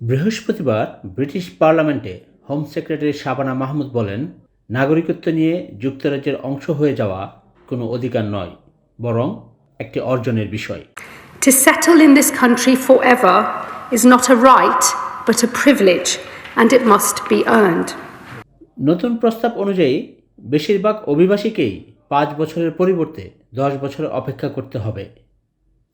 বৃহস্পতিবার ব্রিটিশ পার্লামেন্টে home secretary Shabana Mahmud বলেন নাগরিকত্ব নিয়ে যুক্তরাজ্যের অংশ হয়ে যাওয়া কোনো অধিকার নয় বরং একটি অর্জনের বিষয় To settle in this country forever is not a right, but a privilege, and it must be earned. নতুন প্রস্তাব অনুযায়ী বেশিরভাগ অভিবাসীকেই পাঁচ বছরের পরিবর্তে দশ বছর অপেক্ষা করতে হবে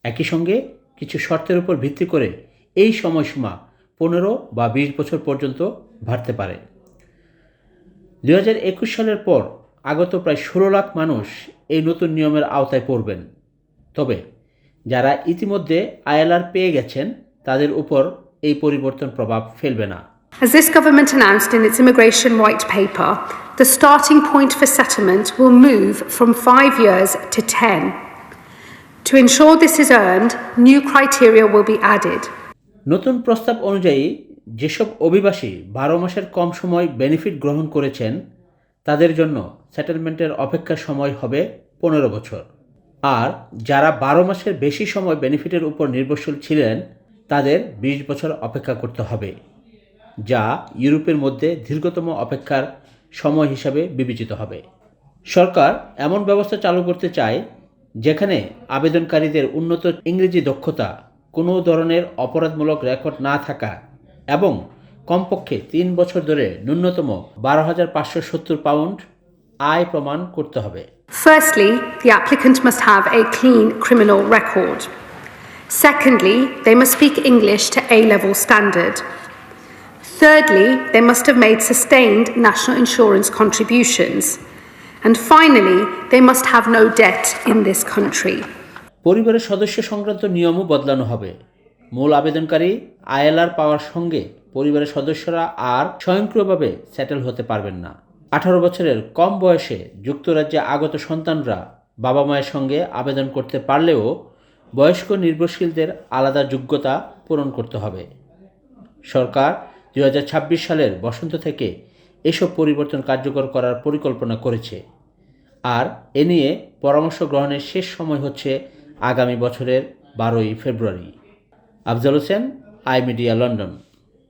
একই সঙ্গে কিছু শর্তের উপর ভিত্তি করে এই সময়সীমা পনেরো বা বিশ বছর পর্যন্ত বাড়তে পারে দু হাজার একুশ সালের পর আগত প্রায় ষোলো লাখ মানুষ এই নতুন নিয়মের আওতায় পড়বেন তবে যারা ইতিমধ্যে আইএলআর পেয়ে গেছেন তাদের উপর এই পরিবর্তন প্রভাব ফেলবে না As this government announced in its immigration white paper, the starting point for settlement will move from five years to ten. To ensure this is earned, new criteria will be added. নতুন প্রস্তাব অনুযায়ী, যেসব অভিবাসী বারো মাসের কম সময় benefit গ্রহণ করেছেন, তাদের জন্য সেটেলমেন্টের অপেক্ষার সময় হবে পনেরো বছর। আর যারা বারো মাসের বেশি সময় বেনিফিটের উপর নির্ভরশীল ছিলেন, তাদের বিশ বছর অপেক্ষা করতে হবে, যা ইউরোপের মধ্যে দীর্ঘতম অপেক্ষার সময় হিসাবে বিবেচিত হবে। সরকার এমন ব্যবস্থা চালু করতে চায়, যেখানে আবেদনকারীদের উন্নত ইংরেজি দক্ষতা কোনো ধরনের অপরাধমূলক রেকর্ড না থাকা এবং কমপক্ষে তিন বছর ধরে ন্যূনতম বারো হাজার পাঁচশো সত্তর পাউন্ড আয় প্রমাণ করতে হবে Firstly, the applicant must have a clean criminal record. Secondly, they must speak English to A level standard. Thirdly, they must have made sustained national insurance contributions. And finally, they must have no debt in this country. পরিবারের সদস্য সংক্রান্ত নিয়মও বদলানো হবে। মূল আবেদনকারী ILR পাওয়ার সঙ্গে পরিবারের সদস্যরা আর স্বয়ংক্রিয়ভাবে সেটেল হতে পারবেন না। আঠারো বছরের কম বয়সে যুক্তরাজ্যে আগত সন্তানরা বাবা মায়ের সঙ্গে আবেদন করতে পারলেও বয়স্ক নির্ভরশীলদের আলাদা যোগ্যতা পূরণ করতে হবে। সরকার দু হাজার ছাব্বিশ সালের বসন্ত থেকে এসব পরিবর্তন কার্যকর করার পরিকল্পনা করেছে। আর এ নিয়ে পরামর্শ গ্রহণের শেষ সময় হচ্ছে আগামী বছরের বারোই February. Afzal Hossain I media London.